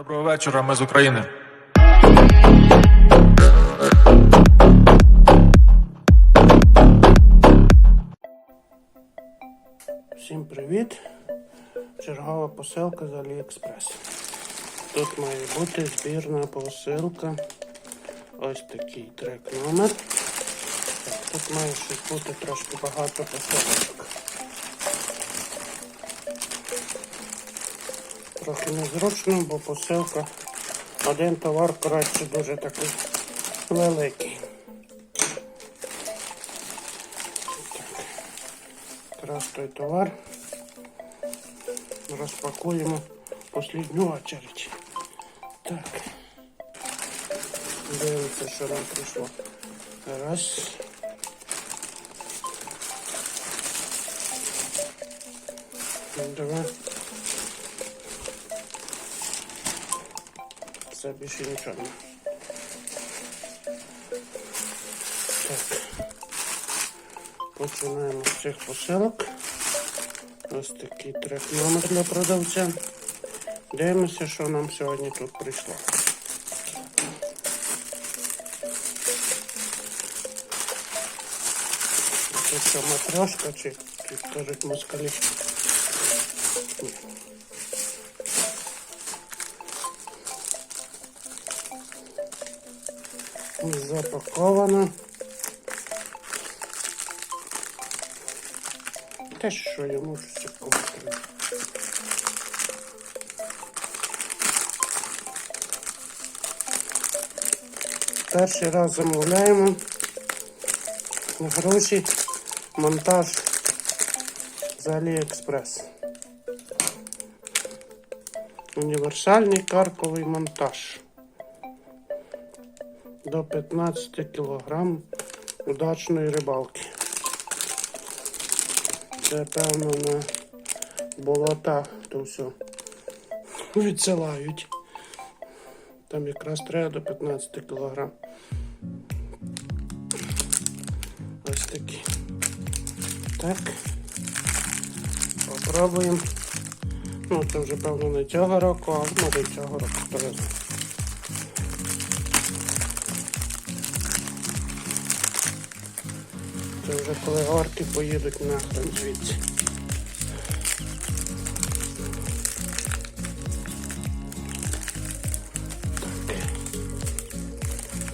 Доброго вечора, ми з України. Всім привіт! Чергова посилка з Аліекспрес. Тут має бути збірна посилка. Ось такий трек номер. Так, тут має щось бути трошки багато посилочок. Трохи незручно, бо посилка. Один товар, коротше, дуже такий великий. Якраз той товар. Розпакуємо послідню очередь. Так. Дивимося, що нам прийшло. Раз. Два. Це більше нічого. Так. Починаємо з цих посилок. Ось такий трек номер для продавця. Дивимося, що нам сьогодні тут прийшло. Це що, матрешка чи, чи кажуть москалі? Запаковано. Те, що я можу секунду. Перший раз замовляємо гроші монтаж з Аліекспрес. Універсальний карковий монтаж. До 15 кг удачної рибалки. Це певно на болота то все відсилають. Там якраз треба до 15 кг. Ось такі. Так. Попробуємо. Ну, це вже певно не цього року, а може цього року Це вже коли орки поїдуть нахрен звідси.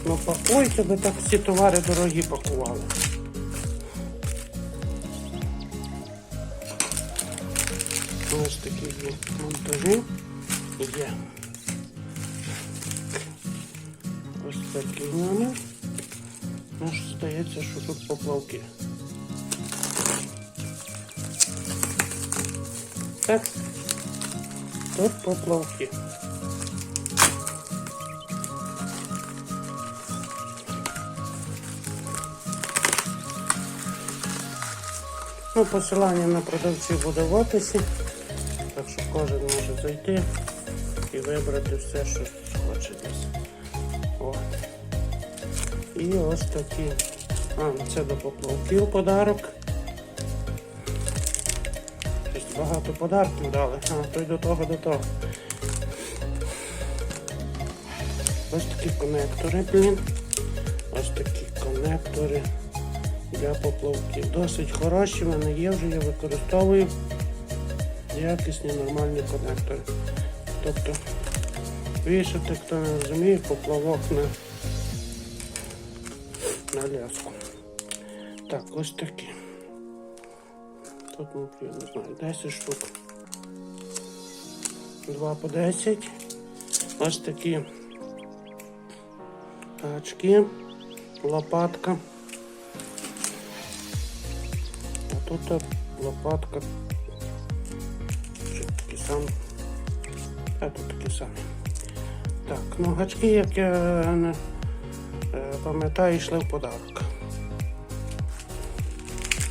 Ну пакуйте, ви так всі товари дорогі пакували. Ось такі є монтажі. Є. Ось такий номер. Ну, ж здається, що тут поплавки. Так. Тут поплавки. Ну, посилання на продавців буде в описі, так що кожен може зайти і вибрати все, що хоче десь. От. І ось такі. А, це до поплавків подарок. Щось багато подарків дали. А, то й до того, до того. Ось такі конектори, блін. Ось такі конектори для поплавків. Досить хороші, в мене є вже, я використовую якісні нормальні конектори. Тобто вішати, хто не розуміє, поплавок на на ляску. Так, ось такі. Тут, ну, я не знаю, 10 штук. 2 по 10. Ось такі очки, лопатка. А тут лопатка. Такі самі. А тут такі самі. Так, ну гачки, як я пам'ятаю, йшли в подарок.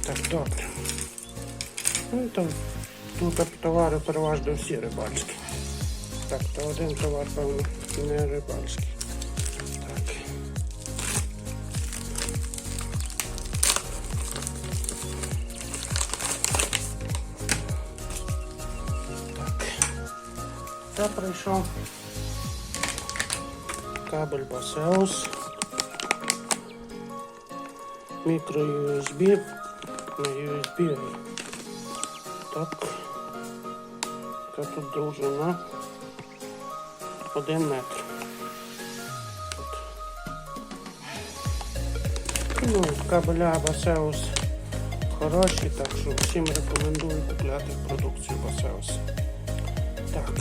Так, добре. Ну і там тут товари переважно всі рибальські. Так, то один товар, певно, не рибальський. Так. Так. Це прийшов кабель Baseus, мікро USB на USB. Так. Яка тут довжина? Один метр. Ну, кабеля Baseus хороші, так що всім рекомендую купляти продукцію Baseus. Так,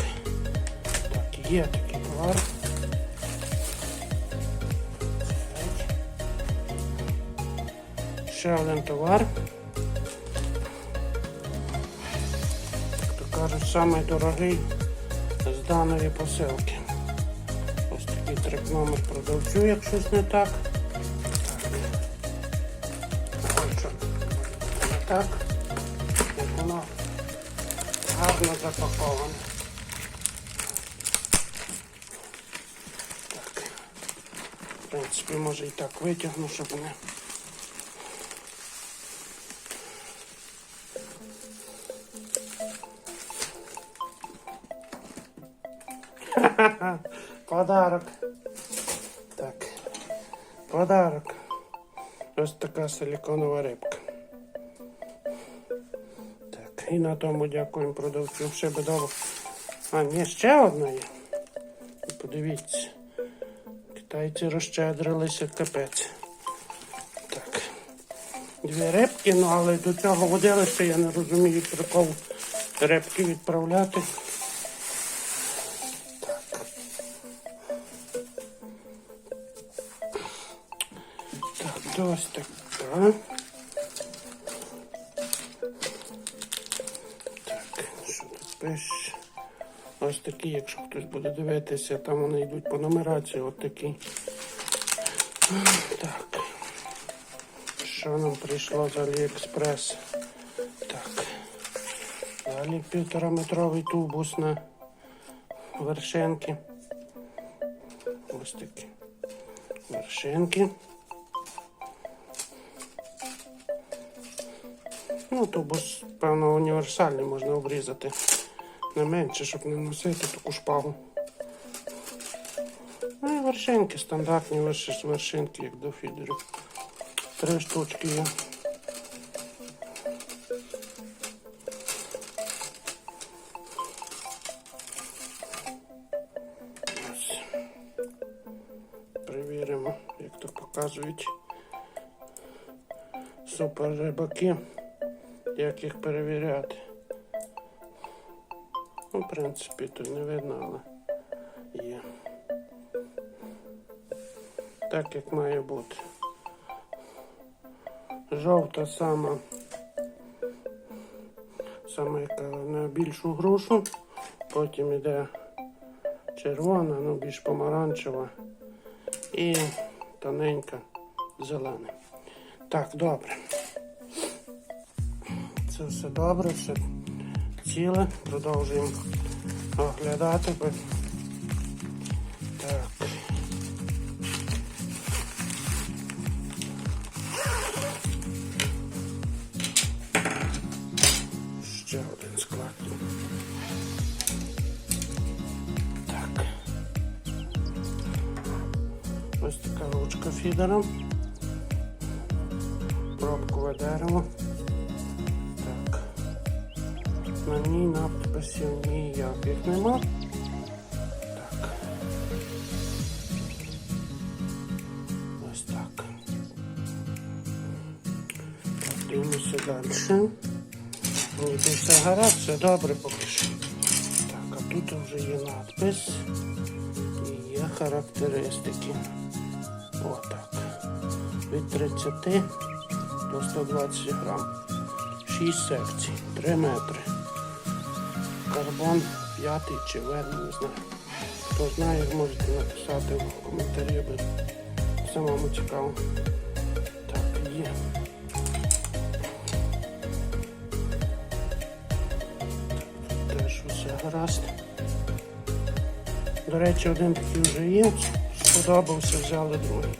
так, є такий товар. Один товар. Як то кажуть, самий дорогий з даної посилки. Ось такий трек номер продавцю, як щось не так. Так. Як воно гарно запаковане. В принципі, може і так витягну, щоб не. Подарок. Так. Подарок. Ось така силіконова рибка. Так, і на тому дякуємо продавцю. Ще би дало. А, ні, ще одна є. Подивіться. Китайці розщедрилися капець. Так. Дві рибки, ну але до цього водилися, я не розумію прикол рибки відправляти. Ось така. Так, що тут пише? Ось такі, якщо хтось буде дивитися, там вони йдуть по нумерації, от такі. Так. Що нам прийшло з Аліекспрес? Так. Далі півтора метровий тубус на вершинки. Ось такі вершинки. Ну, тубус, певно, універсальний можна обрізати не менше, щоб не носити таку шпагу. Ну і вершинки, стандартні верши- вершинки, як до фідерів. Три штучки є. Ось. Як то показують супер рибаки, як їх перевіряти. Ну, в принципі, тут не видно, але є. Так як має бути. Жовта сама, сама яка на більшу грушу, потім йде червона, ну більш помаранчева і тоненька зелена. Так, добре. Це все добре, все ціле. Продовжуємо оглядати. Так. Ще один склад. Так. Ось така ручка фідером. Пробкове дерево. Ній надписів ніяких нема. Так. Ось. Так, дивимося далі. Ніби все гаразд, все добре поки що. Так, а тут вже є надпис і є характеристики. Отак. Від 30 до 120 грам. 6 секцій, 3 метри. Карбон 5 чи верний, не знаю. Хто знає, можете написати в коментарі, бо самому цікаво. Так, є. Теж усе гаразд. До речі, один такий вже є. Сподобався, взяли другий.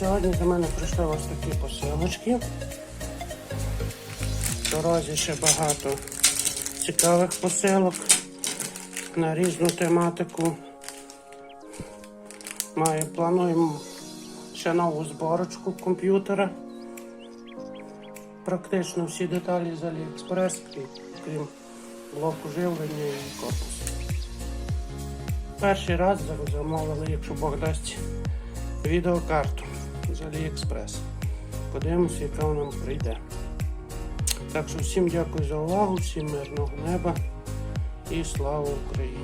Сьогодні до мене прийшли ось такі посилочки. В дорозі ще багато цікавих посилок на різну тематику. Має, плануємо ще нову зборочку комп'ютера. Практично всі деталі з AliExpress, крім блоку живлення і корпусу. Перший раз замовили, якщо Бог дасть, відеокарту з AliExpress. Подивимося, яка вона нам прийде. Так що всім дякую за увагу, всім мирного неба і слава Україні!